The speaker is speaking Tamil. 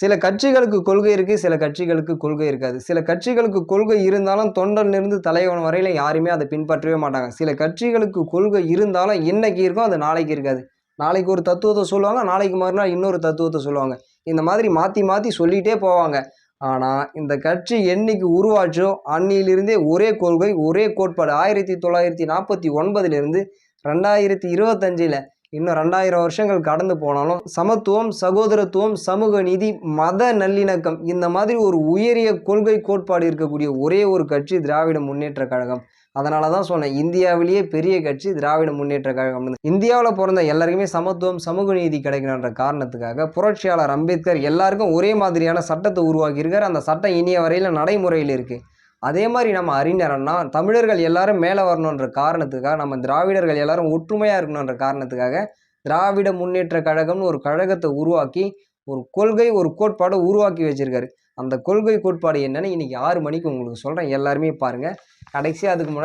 சில கட்சிகளுக்கு கொள்கை இருக்குது சில கட்சிகளுக்கு கொள்கை இருக்காது. சில கட்சிகளுக்கு கொள்கை இருந்தாலும் தொண்டனிலிருந்து தலைவன் வரையில் யாருமே அதை பின்பற்றவே மாட்டாங்க. சில கட்சிகளுக்கு கொள்கை இருந்தாலும் இன்னைக்கு இருக்கும் அது நாளைக்கு இருக்காது. நாளைக்கு ஒரு தத்துவத்தை சொல்லுவாங்க நாளைக்கு மறுநாள் இன்னொரு தத்துவத்தை சொல்லுவாங்க. இந்த மாதிரி மாற்றி மாற்றி சொல்லிகிட்டே போவாங்க. ஆனால் இந்த கட்சி என்னைக்கு உருவாச்சோ அன்னியிலிருந்தே ஒரே கொள்கை ஒரே கோட்பாடு. ஆயிரத்தி தொள்ளாயிரத்தி நாற்பத்தி ஒன்பதுலேருந்து ரெண்டாயிரத்தி இருபத்தஞ்சில் இன்னும் ரெண்டாயிரம் வருஷங்கள் கடந்து போனாலும் சமத்துவம் சகோதரத்துவம் சமூக நீதி மத நல்லிணக்கம் இந்த மாதிரி ஒரு உயரிய கொள்கை கோட்பாடு இருக்கக்கூடிய ஒரே ஒரு கட்சி திராவிட முன்னேற்ற கழகம். அதனால தான் சொன்னேன் இந்தியாவிலேயே பெரிய கட்சி திராவிட முன்னேற்ற கழகம் இந்தியாவில் பிறந்த எல்லாருக்குமே சமத்துவம் சமூக நீதி கிடைக்கணுன்ற காரணத்துக்காக புரட்சியாளர் அம்பேத்கர் எல்லாருக்கும் ஒரே மாதிரியான சட்டத்தை உருவாக்கியிருக்கார். அந்த சட்டம் இனிய வரையில் நடைமுறையில் இருக்குது அதே மாதிரி நம்ம அறிஞரன்னா தமிழர்கள் எல்லாரும் மேலே வரணுன்ற காரணத்துக்காக நம்ம திராவிடர்கள் எல்லாரும் ஒற்றுமையாக இருக்கணுன்ற காரணத்துக்காக திராவிட முன்னேற்ற கழகம்னு ஒரு கழகத்தை உருவாக்கி ஒரு கொள்கை ஒரு கோட்பாடை உருவாக்கி வச்சிருக்காரு. அந்த கொள்கை கோட்பாடு என்னன்னு இன்னைக்கு ஆறு மணிக்கு உங்களுக்கு சொல்கிறேன் எல்லாருமே பாருங்கள் கடைசியாக அதுக்கு முன்னாடி